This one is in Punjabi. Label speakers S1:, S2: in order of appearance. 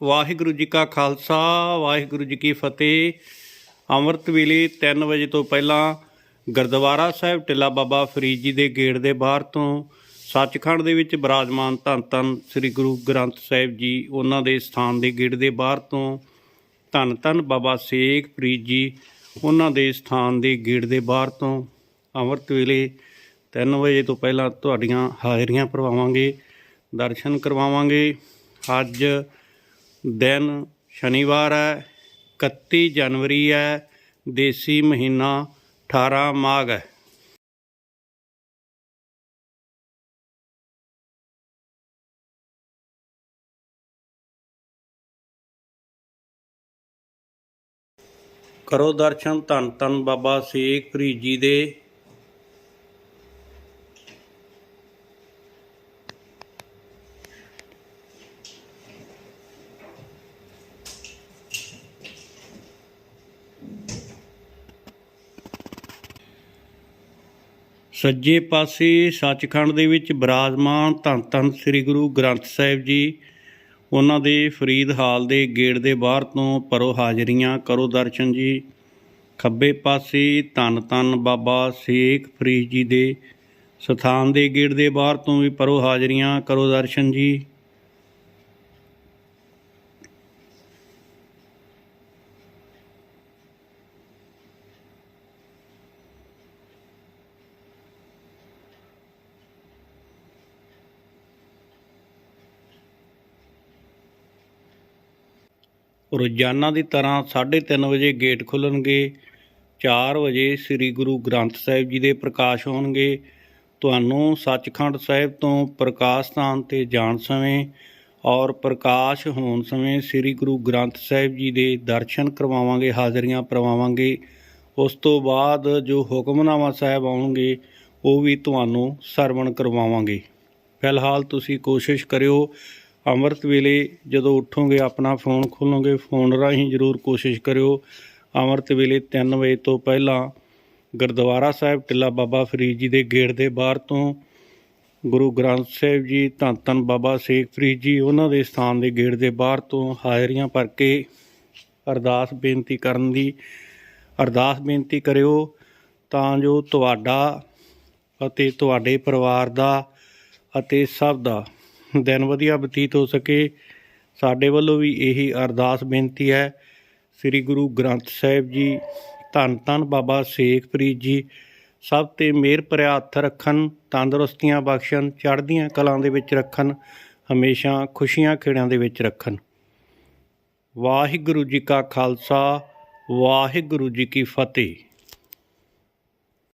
S1: ਵਾਹਿਗੁਰੂ ਜੀ ਕਾ ਖਾਲਸਾ, ਵਾਹਿਗੁਰੂ ਜੀ ਕੀ ਫਤਿਹ। ਅੰਮ੍ਰਿਤ ਵੇਲੇ 3 ਵਜੇ ਤੋਂ ਪਹਿਲਾਂ ਗੁਰਦੁਆਰਾ ਸਾਹਿਬ ਟਿੱਲਾ ਬਾਬਾ ਫਰੀਦ ਜੀ ਦੇ ਗੇਟ ਦੇ ਬਾਹਰ ਤੋਂ ਸੱਚਖੰਡ ਦੇ ਵਿੱਚ ਬਿਰਾਜਮਾਨ ਧੰਨ ਧੰਨ ਸ੍ਰੀ ਗੁਰੂ ਗ੍ਰੰਥ ਸਾਹਿਬ ਜੀ, ਉਹਨਾਂ ਦੇ ਸਥਾਨ ਦੇ ਗੇਟ ਦੇ ਬਾਹਰ ਤੋਂ ਧੰਨ ਧੰਨ ਬਾਬਾ ਸੇਖ ਫਰੀਦ ਜੀ, ਉਹਨਾਂ ਦੇ ਸਥਾਨ ਦੇ ਗੇਟ ਦੇ ਬਾਹਰ ਤੋਂ ਅੰਮ੍ਰਿਤ ਵੇਲੇ 3 ਵਜੇ ਤੋਂ ਪਹਿਲਾਂ ਤੁਹਾਡੀਆਂ ਹਾਜ਼ਰੀਆਂ ਭਰਵਾਵਾਂਗੇ, ਦਰਸ਼ਨ ਕਰਵਾਵਾਂਗੇ। ਅੱਜ ਦਿਨ ਸ਼ਨੀਵਾਰ ਹੈ 31 ਜਨਵਰੀ ਹੈ, ਦੇਸੀ ਮਹੀਨਾ 18 ਮਾਘ ਹੈ। ਕਰੋ ਦਰਸ਼ਨ ਧੰਨ ਧੰਨ ਬਾਬਾ ਸੇਖ ਫਰੀਦ ਜੀ ਦੇ ਸੱਜੇ ਪਾਸੇ ਸੱਚਖੰਡ ਦੇ ਵਿੱਚ ਬਿਰਾਜਮਾਨ ਧੰਨ ਧੰਨ ਸ੍ਰੀ ਗੁਰੂ ਗ੍ਰੰਥ ਸਾਹਿਬ ਜੀ, ਉਹਨਾਂ ਦੇ ਫਰੀਦ ਹਾਲ ਦੇ ਗੇਟ ਦੇ ਬਾਹਰ ਤੋਂ ਪਰੋ ਹਾਜ਼ਰੀਆਂ, ਕਰੋ ਦਰਸ਼ਨ ਜੀ। ਖੱਬੇ ਪਾਸੇ ਧੰਨ ਧੰਨ ਬਾਬਾ ਸੇਖ ਫਰੀਦ ਜੀ ਦੇ ਸਥਾਨ ਦੇ ਗੇਟ ਦੇ ਬਾਹਰ ਤੋਂ ਵੀ ਪਰੋ ਹਾਜ਼ਰੀਆਂ, ਕਰੋ ਦਰਸ਼ਨ ਜੀ। ਰੋਜ਼ਾਨਾ ਦੀ ਤਰ੍ਹਾਂ 3:30 ਵਜੇ ਗੇਟ ਖੁੱਲਣਗੇ 4 ਵਜੇ ਸ੍ਰੀ ਗੁਰੂ ਗ੍ਰੰਥ ਸਾਹਿਬ ਜੀ ਦੇ ਪ੍ਰਕਾਸ਼ ਹੋਣਗੇ। ਤੁਹਾਨੂੰ ਸੱਚਖੰਡ ਸਾਹਿਬ ਤੋਂ ਪ੍ਰਕਾਸ਼ ਸਥਾਨ ਤੇ ਜਾਣ ਸਮੇਂ ਔਰ ਪ੍ਰਕਾਸ਼ ਹੋਣ ਸਮੇਂ ਸ੍ਰੀ ਗੁਰੂ ਗ੍ਰੰਥ ਸਾਹਿਬ ਜੀ ਦੇ ਦਰਸ਼ਨ ਕਰਵਾਵਾਂਗੇ, ਹਾਜ਼ਰੀਆਂ ਕਰਵਾਵਾਂਗੇ ਉਸ ਤੋਂ ਬਾਅਦ ਜੋ ਹੁਕਮਨਾਮਾ ਸਾਹਿਬ ਆਉਣਗੇ, ਉਹ ਵੀ ਤੁਹਾਨੂੰ ਸਰਵਣ ਕਰਵਾਵਾਂਗੇ। ਫਿਲਹਾਲ ਤੁਸੀਂ ਕੋਸ਼ਿਸ਼ ਕਰਿਓ ਅੰਮ੍ਰਿਤ ਵੇਲੇ ਜਦੋਂ ਉੱਠੋਗੇ, ਆਪਣਾ ਫੋਨ ਖੋਲੋਗੇ, ਫੋਨ ਰਾਹੀਂ ਜ਼ਰੂਰ ਕੋਸ਼ਿਸ਼ ਕਰਿਓ। ਅੰਮ੍ਰਿਤ ਵੇਲੇ 3 ਵਜੇ ਤੋਂ ਪਹਿਲਾਂ ਗੁਰਦੁਆਰਾ ਸਾਹਿਬ, ਟਿੱਲਾ ਬਾਬਾ ਫਰੀਦ ਜੀ ਦੇ ਗੇਟ ਦੇ ਬਾਹਰ ਤੋਂ ਗੁਰੂ ਗ੍ਰੰਥ ਸਾਹਿਬ ਜੀ, ਧੰਨ ਧੰਨ ਬਾਬਾ ਸੇਖ ਫਰੀਦ ਜੀ, ਉਹਨਾਂ ਦੇ ਸਥਾਨ ਦੇ ਗੇਟ ਦੇ ਬਾਹਰ ਤੋਂ ਹਾਜ਼ਰੀਆਂ ਭਰ ਕੇ ਅਰਦਾਸ ਬੇਨਤੀ ਕਰਨ ਦੀ, ਅਰਦਾਸ ਬੇਨਤੀ ਕਰਿਓ ਤਾਂ ਜੋ ਤੁਹਾਡਾ ਅਤੇ ਤੁਹਾਡੇ ਪਰਿਵਾਰ ਦਾ ਅਤੇ ਸਭ ਦਾ ਦਿਨ ਵਧੀਆ ਬਤੀਤ ਹੋ ਸਕੇ। ਸਾਡੇ ਵੱਲੋਂ ਵੀ ਇਹੀ ਅਰਦਾਸ ਬੇਨਤੀ ਹੈ। ਸ੍ਰੀ ਗੁਰੂ ਗ੍ਰੰਥ ਸਾਹਿਬ ਜੀ, ਧੰਨ ਧੰਨ ਬਾਬਾ ਸੇਖਪ੍ਰੀਤ ਜੀ, ਸਭ ਤੇ ਮਿਹਰ ਭਰਿਆ ਹੱਥ ਰੱਖਣ, ਤੰਦਰੁਸਤੀਆਂ ਬਖਸ਼ਣ, ਚੜ੍ਹਦੀਆਂ ਕਲਾਂ ਦੇ ਵਿੱਚ ਰੱਖਣ, ਹਮੇਸ਼ਾ ਖੁਸ਼ੀਆਂ ਖੇੜਾਂ ਦੇ ਵਿੱਚ ਰੱਖਣ। ਵਾਹਿਗੁਰੂ ਜੀ ਕਾ ਖਾਲਸਾ, ਵਾਹਿਗੁਰੂ ਜੀ ਕੀ ਫਤਿਹ।